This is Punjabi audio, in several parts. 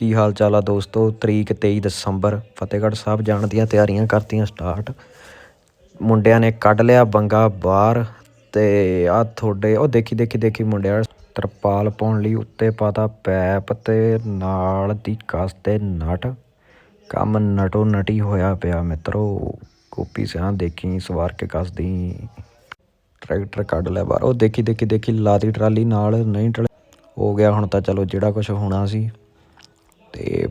ਕੀ ਹਾਲ ਚਾਲ ਆ ਦੋਸਤੋ? ਤਰੀਕ 23 ਦਸੰਬਰ, ਫਤਿਹਗੜ੍ਹ ਸਾਹਿਬ ਜਾਣ ਦੀਆਂ ਤਿਆਰੀਆਂ ਕਰਤੀਆਂ ਸਟਾਰਟ ਮੁੰਡਿਆਂ ਨੇ ਕੱਢ ਲਿਆ ਬੰਗਾ ਬਾਹਰ ਤੇ ਆ ਤੁਹਾਡੇ, ਉਹ ਦੇਖੀ ਦੇਖੀ ਦੇਖੀ ਮੁੰਡਿਆਂ ਤਰਪਾਲ ਪਾਉਣ ਲਈ ਉੱਤੇ ਪਾਤਾ ਪੈਪ ਤੇ ਨਾਲ ਦੀ ਕਸ ਤੇ ਨਟ। ਕੰਮ ਨਟੋ ਨਟੀ ਹੋਇਆ ਪਿਆ ਮਿੱਤਰੋ ਕੋਪੀ ਸਿਆਂ ਦੇਖੀ, ਸਵਾਰ ਕੇ ਕੱਸਦੀ। ਟਰੈਕਟਰ ਕੱਢ ਲਿਆ ਬਾਹਰ। ਉਹ ਦੇਖੀ ਦੇਖੀ ਦੇਖੀ ਲਾਤੀ ਟਰਾਲੀ ਨਾਲ ਨਹੀਂ ਟਲ। ਹੋ ਗਿਆ ਹੁਣ ਤਾਂ ਚਲੋ ਜਿਹੜਾ ਕੁਝ ਹੋਣਾ ਸੀ। ਤੇ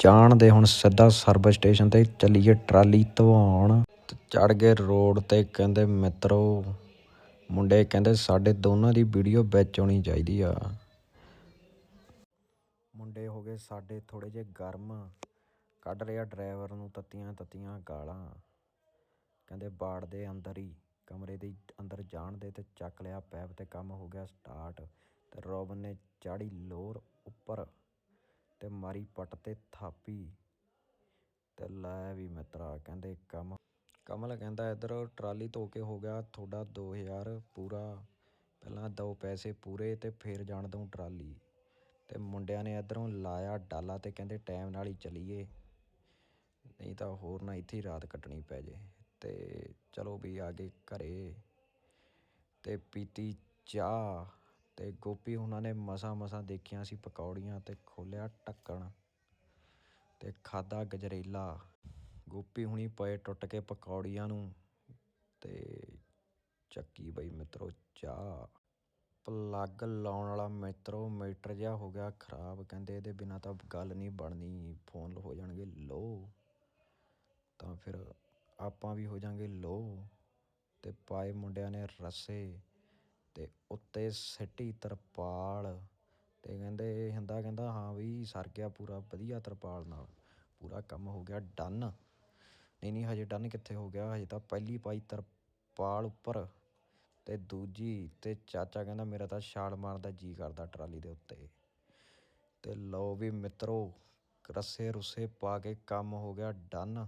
ਜਾਣ ਦੇ ਹੁਣ ਸਿੱਧਾ ਸਰਵਿਸ ਸਟੇਸ਼ਨ ਤੇ ਚੱਲੀਏ ਟਰਾਲੀ ਧਵਾਉਣ। ਚੜ ਗਏ ਰੋਡ ਤੇ ਕਹਿੰਦੇ ਮਿੱਤਰੋ, ਮੁੰਡੇ ਕਹਿੰਦੇ ਸਾਡੇ ਦੋਨਾਂ ਦੀ ਵੀਡੀਓ ਵਿੱਚ ਆਉਣੀ ਚਾਹੀਦੀ ਆ। ਮੁੰਡੇ ਹੋ ਗਏ ਸਾਡੇ ਥੋੜੇ ਜਿਹੇ ਗਰਮ। ਕੱਢ ਰਿਹਾ ਡਰਾਈਵਰ ਨੂੰ ਤੱਤੀਆਂ ਤੱਤੀਆਂ ਗਾਲਾਂ। ਕਹਿੰਦੇ ਬਾੜ ਦੇ ਅੰਦਰ ਹੀ, ਕਮਰੇ ਦੇ ਅੰਦਰ ਜਾਣ ਦੇ ਤੇ ਚੱਕ ਲਿਆ ਪੈਪ ਤੇ ਕੰਮ ਹੋ ਗਿਆ ਸਟਾਰਟ ਤੇ ਰੋਬਨ ਨੇ ਚਾੜੀ ਲੋਰ ਉੱਪਰ। ਤੇ ਮਾਰੀ ਪੱਟ ਤੇ ਥਾਪੀ ਤੇ ਲੈ ਵੀ ਮਿੱਤਰਾ, ਕਹਿੰਦੇ ਕਮਲ ਕਮਲ ਕਹਿੰਦਾ, ਇੱਧਰ ਟਰਾਲੀ ਧੋ ਕੇ ਹੋ ਗਿਆ ਤੁਹਾਡਾ 2000 ਪੂਰਾ। ਪਹਿਲਾਂ ਦੋ ਪੈਸੇ ਪੂਰੇ ਤੇ ਫੇਰ ਜਾਣ ਦਊਂ ਟਰਾਲੀ। ਤੇ ਮੁੰਡਿਆਂ ਨੇ ਇੱਧਰੋਂ ਲਾਇਆ ਡਾਲਾ ਤੇ ਕਹਿੰਦੇ, ਟਾਈਮ ਨਾਲ ਹੀ ਚਲੀਏ। ਨਹੀਂ ਤਾਂ ਹੋਰ ਨਾ ਇੱਥੇ ਹੀ ਰਾਤ ਕੱਟਣੀ ਪੈ ਜੇ। ਤੇ ਚਲੋ ਵੀ ਆ ਗਏ ਘਰੇ ਤੇ ਪੀਤੀ ਚਾਹ। ਤੇ ਗੋਪੀ ਉਹਨਾਂ ਨੇ ਮਸਾ ਮਸਾ ਦੇਖੀਆਂ ਸੀ ਪਕੌੜੀਆਂ ਤੇ ਖੋਲਿਆ ਢੱਕਣ ਤੇ ਖਾਦਾ ਗਜਰੇਲਾ। ਗੋਪੀ ਹੁਣੀ ਪਏ ਟੁੱਟ ਕੇ ਪਕੌੜੀਆਂ ਨੂੰ ਤੇ ਚੱਕੀ ਬਈ ਮਿੱਤਰੋ ਚਾਹ। ਪਲੱਗ ਲਾਉਣ ਵਾਲਾ ਮਿੱਤਰੋ, ਮੀਟਰ ਜਿਹਾ ਹੋ ਗਿਆ ਖਰਾਬ, ਕਹਿੰਦੇ ਇਹਦੇ ਬਿਨਾ ਤਾਂ ਗੱਲ ਨਹੀਂ ਬਣਨੀ, ਫੋਨ ਹੋ ਜਾਣਗੇ ਲੋ। ਤਾਂ ਫਿਰ ਆਪਾਂ ਵੀ ਹੋ ਜਾਾਂਗੇ ਲੋ। ਤੇ ਪਾਏ ਮੁੰਡਿਆਂ ਨੇ ਰੱਸੇ। ਤੇ ਉੱਤੇ ਸਿੱਟੀ ਤਰਪਾਲ ਤੇ ਕਹਿੰਦੇ ਹੁੰਦਾ, ਕਹਿੰਦਾ ਹਾਂ ਵੀ ਸਰ ਗਿਆ ਪੂਰਾ ਵਧੀਆ ਤਰਪਾਲ ਨਾਲ, ਪੂਰਾ ਕੰਮ ਹੋ ਗਿਆ ਡਨ। ਨਹੀਂ ਨਹੀਂ, ਹਜੇ ਡਨ ਕਿੱਥੇ ਹੋ ਗਿਆ? ਹਜੇ ਤਾਂ ਪਹਿਲੀ ਪਾਈ ਤਰਪਾਲ ਉੱਪਰ ਤੇ ਦੂਜੀ ਤੇ ਚਾਚਾ ਕਹਿੰਦਾ ਮੇਰਾ ਤਾਂ ਛਾਲ ਮਾਰਦਾ, ਜੀ ਕਰਦਾ ਟਰਾਲੀ ਦੇ ਉੱਤੇ। ਤੇ ਲਓ ਵੀ ਮਿੱਤਰੋ, ਰੱਸੇ ਰੁੱਸੇ ਪਾ ਕੇ ਕੰਮ ਹੋ ਗਿਆ ਡਨ।